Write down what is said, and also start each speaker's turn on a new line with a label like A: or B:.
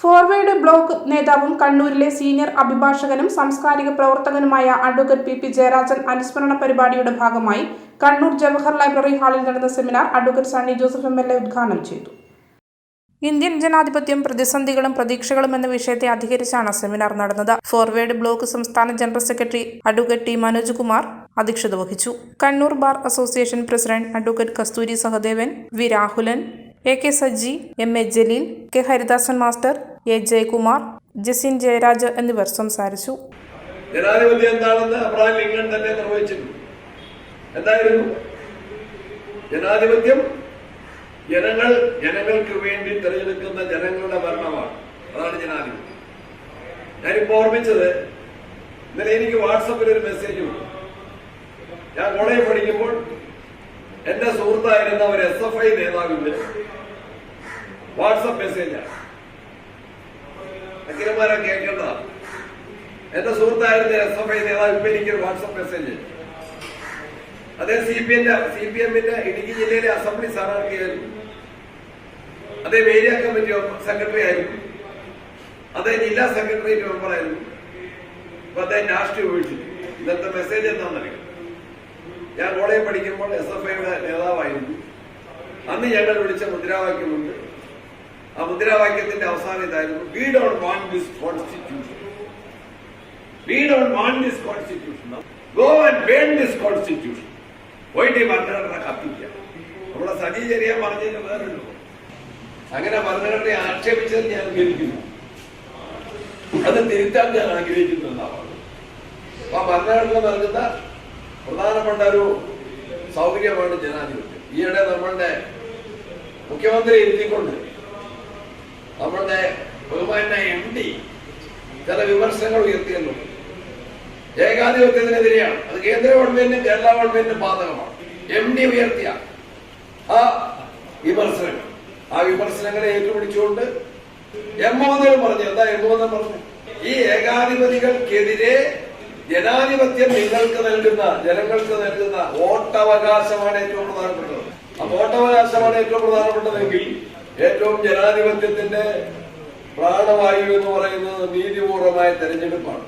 A: Forward block നേതാവും കണ്ണൂരിലെ senior അഭിഭാഷകനും സാംസ്കാരിക പ്രവർത്തകനുമായ അഡ്വക്കേറ്റ് പി പി ജയരാജൻ അനുസ്മരണ പരിപാടിയുടെ ഭാഗമായി കണ്ണൂർ ജവഹർ ലൈബ്രറി ഹാളിൽ നടന്ന seminar advocate Sunny Joseph M L A ഉദ്ഘാടനം ചെയ്തു. ഇന്ത്യൻ ജനാധിപത്യം പ്രതിസന്ധികളും പ്രതീക്ഷകളും എന്ന വിഷയത്തെ അധികരിച്ചാണ് സെമിനാർ നടന്നത്. ഫോർവേഡ് ബ്ലോക്ക് സംസ്ഥാന general secretary advocate T Manoj Kumar അധ്യക്ഷത വഹിച്ചു. Kannur bar association president advocate Kasturi Sahadevan V Rahulan A K Saji M A Jaleel K Haridasan master A Jayakumar Jasin Jayaraj എന്നിവർ സംസാരിച്ചു.
B: ജനാധിപത്യം എന്താണെന്ന് Abraham Lincoln തന്നെ നിർവഹിച്ചിരുന്നു. എന്തായിരുന്നു? ജനാധിപത്യം ജനങ്ങൾ ജനങ്ങൾക്ക് വേണ്ടി തിരഞ്ഞെടുക്കുന്ന ജനങ്ങളുടെ ഭരണമാണ്. അതാണ് ജനാധിപത്യം. ഞാനിപ്പോ ഓർമ്മിച്ചത് ഇന്നലെ എനിക്ക് വാട്സപ്പിൽ ഒരു മെസ്സേജ് വന്നു. ഞാൻ കോളേജിൽ പഠിക്കുമ്പോൾ എന്റെ സുഹൃത്തായിരുന്ന ഒരു എസ് എഫ് ഐ നേതാവിന്റെ വാട്സപ്പ് മെസ്സേജാണ്. അഖിലമാരെ കേൾക്കേണ്ടതാണ് എന്റെ സുഹൃത്തായിരുന്നു എസ് എഫ് ഐ നേതാവ് ഇപ്പൊ എനിക്കൊരു വാട്സപ്പ് മെസ്സേജ്. അദ്ദേഹം സി പി എന്റെ സി പി എമ്മിന്റെ ഇടുക്കി ജില്ലയിലെ അസംബ്ലി സ്ഥാനാർത്ഥിയായിരുന്നു അദ്ദേഹം ഏരിയ കമ്മിറ്റി സെക്രട്ടറി ആയിരുന്നു. അദ്ദേഹം ജില്ലാ സെക്രട്ടറിയേറ്റ് മെമ്പറായിരുന്നു അപ്പൊ അദ്ദേഹം രാഷ്ട്രീയ ഉപയോഗിച്ചു ഇന്നത്തെ മെസ്സേജ് എന്താണെന്നറിയാം? ഞാൻ കോളേജിൽ പഠിക്കുമ്പോൾ എസ് എഫ് ഐയുടെ നേതാവായിരുന്നു. അന്ന് ഞങ്ങൾ വിളിച്ച മുദ്രാവാക്യമുണ്ട്. ആ മുദ്രാവാക്യത്തിന്റെ അവസാനം ഇതായിരുന്നു we don't want this constitution we don't want this constitution go and burn this constitution പോയിട്ട് ഈ ഭരണഘടന കത്തിക്കുക. നമ്മുടെ സജി ചെറിയ പറഞ്ഞതിന് വേറുണ്ടോ അങ്ങനെ ഭരണഘടനയെ ആക്ഷേപിച്ചത് ഞാൻ ഉപയോഗിക്കുന്നു അത് തിരുത്താൻ ഞാൻ ആഗ്രഹിക്കുന്നുണ്ടാവാണ് അപ്പൊ ഭരണഘടന നൽകുന്ന പ്രധാനപ്പെട്ട ഒരു സൗകര്യമാണ് ജനാധിപത്യം. ഈയിടെ നമ്മളുടെ മുഖ്യമന്ത്രി ഇരുത്തിക്കൊണ്ട് നമ്മളുടെ ബഹുമാന എം ഡി ചില വിമർശനങ്ങൾ ഉയർത്തിയെന്നു ഏകാധിപത്യത്തിനെതിരെയാണ്. അത് കേന്ദ്ര ഗവൺമെന്റിനും കേരള ഗവൺമെന്റിനും ബാധകമാണ്. എം ഡി ഉയർത്തിയ ആ വിമർശനങ്ങൾ. ആ വിമർശനങ്ങളെ ഏറ്റുപിടിച്ചുകൊണ്ട് എം മോഹൻ പറഞ്ഞു. എന്താ എം മോഹൻ പറഞ്ഞു? ഈ ഏകാധിപതികൾക്കെതിരെ ജനാധിപത്യം നിങ്ങൾക്ക് നൽകുന്ന ജനങ്ങൾക്ക് നൽകുന്ന വോട്ടവകാശമാണ് ഏറ്റവും പ്രധാനപ്പെട്ടത്. ആ വോട്ടവകാശമാണ് ഏറ്റവും പ്രധാനപ്പെട്ടതെങ്കിൽ ഏറ്റവും ജനാധിപത്യത്തിന്റെ പ്രാണവായു എന്ന് പറയുന്നത് നീതിപൂർവമായ തെരഞ്ഞെടുപ്പാണ്.